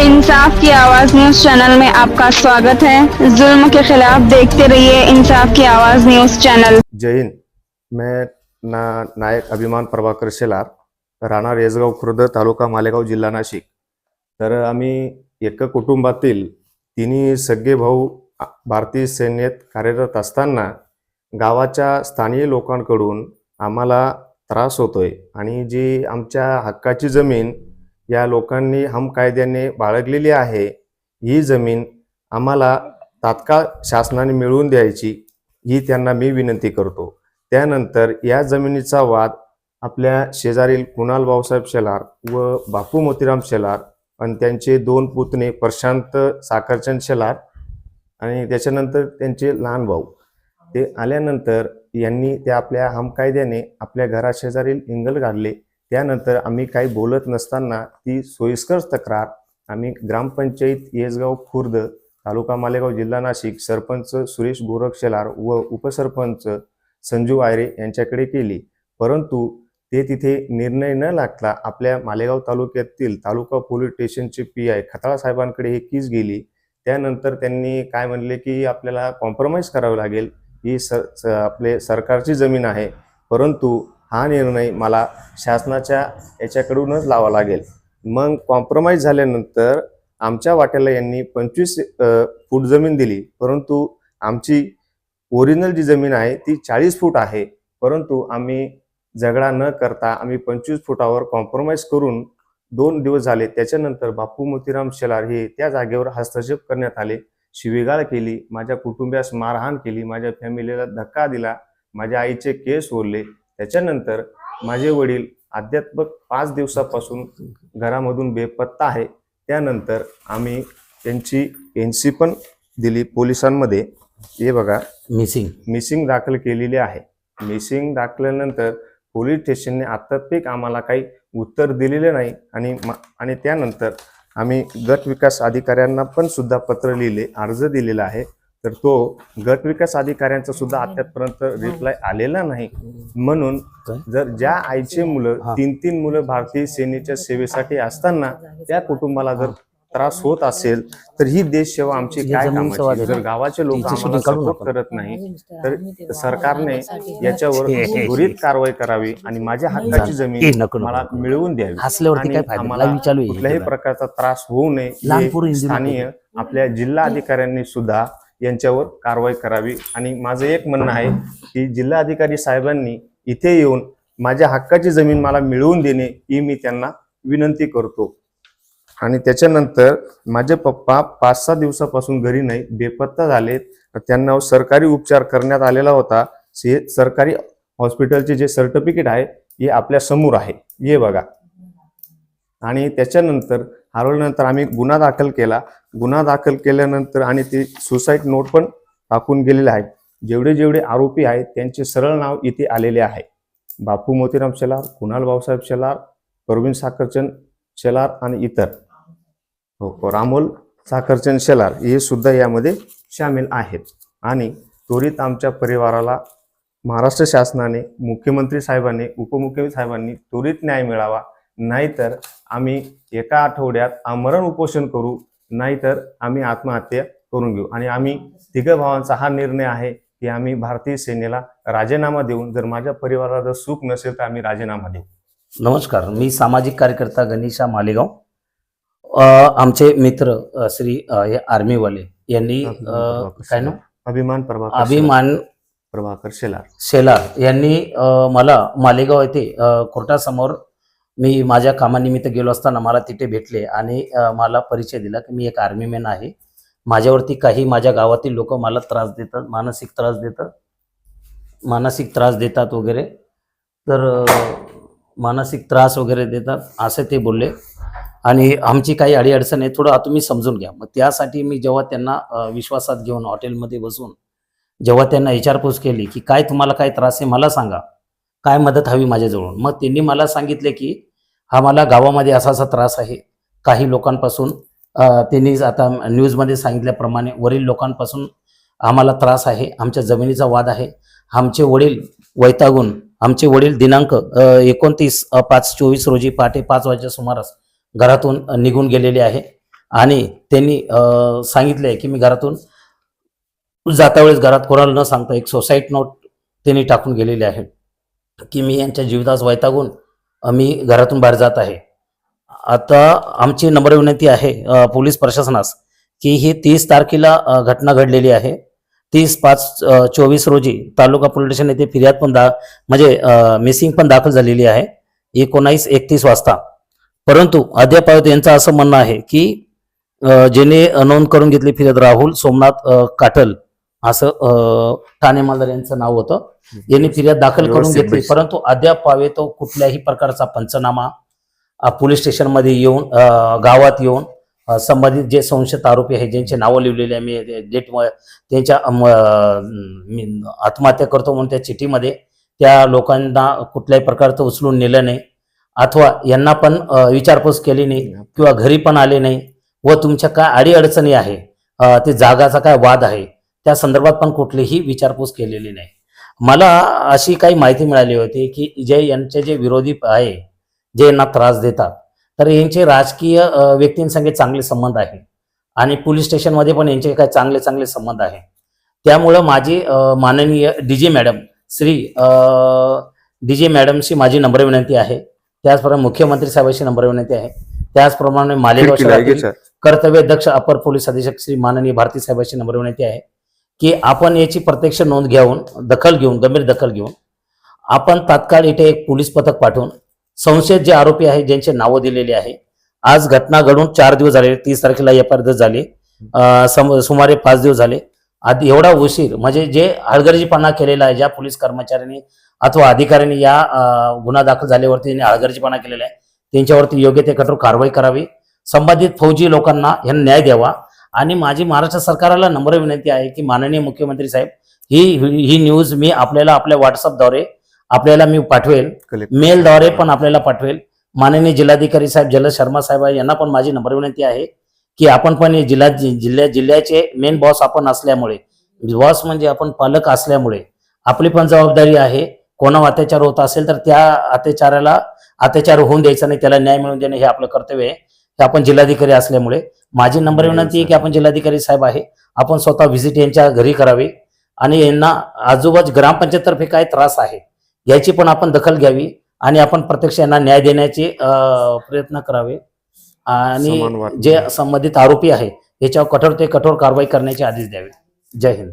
इंसाफ की आवाज news channel में आपका स्वागत है। जुल्म के खिलाफ देखते रहिए इंसाफ की आवाज न्यूज चैनल। जय हिंद। मैं ना नायक अभिमान प्रभाकर शेलार राणा रेजगाव खुर्द तालुका मालेगाव जिल्हा नाशिक। तर आम्ही एक कुटुंबातील तिन्ही सगळे भाऊ भारतीय सैन्यात कार्यरत असताना गावाच्या स्थानिक लोकांकडून आम्हाला त्रास होतोय आणि जी आमच्या हक्काची जमीन या लोकांनी हम कायद्याने बाळगलेली आहे. ही जमीन आम्हाला तात्काळ शासनाने मिळवून द्यायची ही त्यांना मी विनंती करतो. त्यानंतर या जमिनीचा वाद आपल्या शेजारील कुणाल भाऊसाहेब शेलार व बापू मोतीराम शेलार आणि त्यांचे दोन पुतणे प्रशांत साखरचंद शेलार आणि त्याच्यानंतर त्यांचे लहान भाऊ. ते आल्यानंतर यांनी त्या आपल्या हमकायद्याने आपल्या घराशेजारील इंगल गाडले. त्यानंतर आम्ही काही बोलत नसताना ती सोयीस्कर तक्रार आम्ही ग्रामपंचायत येसगाव खुर्द तालुका मालेगाव जिल्हा नाशिक सरपंच सुरेश गोरख शेलार व उपसरपंच संजू आयरे यांच्याकडे केली. परंतु ते तिथे निर्णय न लागता आपल्या मालेगाव तालुक्यातील तालुका पोलीस स्टेशनचे पी आय खताळा साहेबांकडे ही कीस गेली. त्यानंतर त्यांनी काय म्हणले की आपल्याला कॉम्प्रोमाइज करावं लागेल. ही सर स- आपले सरकारची जमीन आहे. परंतु हा निर्णय मला शासनाच्या याच्याकडूनच लावा लागेल. मग कॉम्प्रोमाइज झाल्यानंतर आमच्या वाट्याला यांनी पंचवीस फूट जमीन दिली. परंतु आमची ओरिजिनल जी जमीन आहे ती चाळीस फूट आहे. परंतु आम्ही झगडा न करता आम्ही पंचवीस फुटावर कॉम्प्रोमाइज करून दोन दिवस झाले. त्याच्यानंतर बापू मोतीराम शेलार हे त्या जागेवर हस्तक्षेप करण्यात आले. शिवीगाळ केली माझ्या कुटुंबियास मारहाण केली माझ्या फॅमिलीला धक्का दिला माझ्या आईचे केस ओरले त्याच्यानंतर माझे वडील अध्यात्मक पाच दिवसापासून घरामधून बेपत्ता आहे. त्यानंतर आम्ही त्यांची एन सी पण दिली पोलिसांमध्ये. हे बघा. मिसिंग. मिसिंग दाखल केलेली आहे. मिसिंग दाखल्यानंतर पोलीस स्टेशनने आत्तात्मिक आम्हाला काही उत्तर दिलेले नाही आणि मा- आणि त्यानंतर आम्ही गट विकास अधिकाऱ्यांना पण सुद्धा पत्र लिहिले अर्ज दिलेला आहे. तर तो गट विकास अधिकाऱ्यांचा सुद्धा अद्यापर्यंत रिप्लाय आलेला नाही. म्हणून? जर ज्या आईचे मुलं. तीन तीन मुलं भारतीय सेनेच्या सेवेसाठी असताना त्या कुटुंबाला जर त्रास होत असेल तर ही देश सेवा आमची काय कामाची? जर? गावाचे लोक आम्हाला सपोर्ट. करत नाही तर सरकारने याच्यावर त्वरित कारवाई करावी आणि माझ्या हक्काची जमीन मला. मिळवून द्यावी. आणि आम्हाला कुठल्याही. प्रकारचा त्रास होऊ नये. स्थानीय आपल्या जिल्हा अधिकाऱ्यांनी सुद्धा यांच्यावर कारवाई करावी. आणि माझं एक म्हणणं आहे की जिल्हा अधिकारी साहेबांनी इथे येऊन माझ्या हक्काची जमीन मला मिळवून देणे ही मी त्यांना विनंती करतो. आणि त्याच्यानंतर माझे पप्पा पाच सहा दिवसापासून घरी नाही बेपत्ता झालेत. तर त्यांना सरकारी उपचार करण्यात आलेला होता. सरकारी हॉस्पिटलचे जे सर्टिफिकेट आहे हे आपल्यासमोर आहे. हे बघा. आणि त्याच्यानंतर हरवल्यानंतर आम्ही गुन्हा दाखल केला. गुन्हा दाखल केल्यानंतर आणि ते सुसाईड नोट पण टाकून गेलेले आहेत जेवढे जेवढे आरोपी आहेत त्यांचे सरळ नाव इथे आलेले आहे. बापू मोतीराम शेलार कुणाल भाऊसाहेब शेलार प्रवीण साखरचंद शेलार आणि इतर. हो रामोल साखरचंद शेलार हे सुद्धा यामध्ये सामील आहेत. आणि त्वरित आमच्या परिवाराला महाराष्ट्र शासनाने मुख्यमंत्री साहेबांनी उपमुख्यमंत्री साहेबांनी त्वरित न्याय मिळावा. नाहीतर आम्ही एका आठवड्यात आमरण उपोषण करू नाहीतर आम्ही आत्महत्या करून घेऊ. आणि आम्ही तिघ भावांचा हा निर्णय आहे की आम्ही भारतीय सेनेला राजीनामा देऊन जर माझ्या परिवाराला जर सुख नसेल तर आम्ही राजीनामा देऊ. नमस्कार. मी सामाजिक कार्यकर्ता गणेशा मालेगाव. आमचे मित्र श्री हे आर्मीवाले यांनी काय नाव? अभिमान प्रभाकर अभिमान प्रभाकर शेलार. शेलार यांनी मला मालेगाव येथे कोर्टासमोर मी माझ्या कामानिमित्त गेलो असताना मला तिथे भेटले आणि मला परिचय दिला की मी एक आर्मीमॅन आहे. माझ्यावरती काही माझ्या गावातील लोक मला त्रास देतात मानसिक त्रास देतात मानसिक त्रास देतात वगैरे. तर मानसिक त्रास वगैरे देतात असे ते बोलले. आणि आमची काही अडीअडचण आहे थोडं तुम्ही समजून घ्या. मग त्यासाठी मी जेव्हा त्यांना विश्वासात घेऊन हॉटेलमध्ये बसून जेव्हा त्यांना विचारपूस केली की काय तुम्हाला काय त्रास आहे मला सांगा. काय मदत हवी माझ्याजवळून? मग त्यांनी मला सांगितले की हा मला गावामध्ये असा असा त्रास आहे. काही लोकांपासून त्यांनी आता न्यूजमध्ये सांगितल्याप्रमाणे वरील लोकांपासून आम्हाला त्रास आहे. आमच्या जमिनीचा वाद आहे. आमचे वडील वैतागून आमचे वडील दिनांक एकोणतीस पाच चोवीस रोजी पहाटे पाच वाजच्या सुमारास घरातून निघून गेलेले आहे. आणि त्यांनी सांगितले की मी घरातून जाता वेळेस घरात कोणाला न सांगता एक सोसाईट नोट त्यांनी टाकून गेलेले आहे. की मी यांच्या जीवितास वैतागून मी घरातून बाहेर जात आहे. आता आमची नम्र विनंती आहे पोलीस प्रशासनास की ही तीस तारखेला घटना घडलेली आहे. तीस पाच चोवीस रोजी तालुका पोलीस स्टेशन येथे फिर्याद पण दा म्हणजे मिसिंग पण दाखल झालेली आहे एकोणावीस एकतीस वाजता. परंतु अद्याप यांचं असं म्हणणं आहे की ज्याने नोंद करून घेतली फिर्याद राहुल सोमनाथ काटल असं ठाणे मालदार यांचं नाव होतं. यांनी फिर्याद दाखल करून घेतली. परंतु अद्याप पावे तो कुठल्याही प्रकारचा पंचनामा पोलीस स्टेशनमध्ये येऊन गावात येऊन संबंधित जे संशयित आरोपी आहे ज्यांचे नावं लिहिलेले आहे मी डेट त्यांच्या आत्महत्या करतो म्हणून त्या चिठ्ठीमध्ये त्या लोकांना कुठल्याही प्रकारचं उचलून नेलं नाही. अथवा यांना पण विचारपूस केली नाही किंवा घरी पण आले नाही व तुमच्या काय अडीअडचणी आहे? ते जागाचा काय वाद आहे? त्या संदर्भात पण कुठलीही विचारपूस केलेली नाही. मला अशी काही माहिती मिळाली होती की जे यांचे जे विरोधी आहे जे यांना त्रास देतात तर यांचे राजकीय व्यक्तींसंगे चांगले संबंध आहे. आणि पोलीस स्टेशनमध्ये पण यांचे काही चांगले चांगले संबंध आहे. त्यामुळं माझी माननीय D J madam Shri D J मॅडमशी माझी नम्र विनंती आहे. त्याचप्रमाणे मुख्यमंत्री साहेबांची नम्र विनंती आहे. त्याचप्रमाणे मालेगाव कर्तव्य दक्ष अपर पोलीस अधीक्षक श्री माननीय भारती साहेबांची नम्र विनंती आहे. की आपण याची प्रत्यक्ष नोंद घेऊन दखल घेऊन गंभीर दखल घेऊन आपण तात्काळ इथे एक पोलीस पथक पाठवून संशयित जे आरोपी आहे ज्यांचे नावं दिलेली आहे आज घटना घडून चार दिवस झाले तीस तारखेला एफ आय आर झाली सम- सुमारे पाच दिवस झाले. आधी एवढा उशीर म्हणजे जे हळगर्जीपणा केलेला आहे ज्या पोलीस कर्मचाऱ्यांनी अथवा अधिकाऱ्यांनी या गुन्हा दाखल झाल्यावरती त्यांनी हळगर्जीपणा केलेला आहे त्यांच्यावरती योग्य ते कठोर कारवाई करावी. संबंधित फौजी लोकांना यांना न्याय द्यावा. आणि माझी महाराष्ट्र सरकारला नम्र विनंती आहे की माननीय मुख्यमंत्री साहेब ही ही न्यूज मी आपल्याला आपल्या व्हॉट्सअपद्वारे आपल्याला मी पाठवेल. मेलद्वारे पण आपल्याला पाठवेल. माननीय जिल्हाधिकारी साहेब जलद शर्मा साहेब यांना पण माझी नम्र विनंती आहे की आपण पण जिल्हा जिल्ह्या जिल्ह्याचे मेन बॉस आपण असल्यामुळे बॉस म्हणजे आपण पालक असल्यामुळे आपली पण जबाबदारी आहे. कोणावर अत्याचार होत असेल तर त्या अत्याचाराला अत्याचार होऊन द्यायचा नाही त्याला न्याय मिळवून देणे हे आपलं कर्तव्य आहे. हे आपण जिल्हाधिकारी असल्यामुळे माझी नंबर विनंती आहे की आपण जिल्हाधिकारी साहेब आहे. आपण स्वतः व्हिजिट यांच्या घरी करावी आणि यांना आजूबाजू ग्रामपंचायततर्फे काय त्रास आहे याची पण आपण दखल घ्यावी आणि आपण प्रत्यक्ष यांना न्याय देण्याचे प्रयत्न करावे. आणि. जे संबंधित आरोपी आहे याच्यावर कठोर ते कठोर कारवाई करण्याचे आदेश द्यावे. जय हिंद.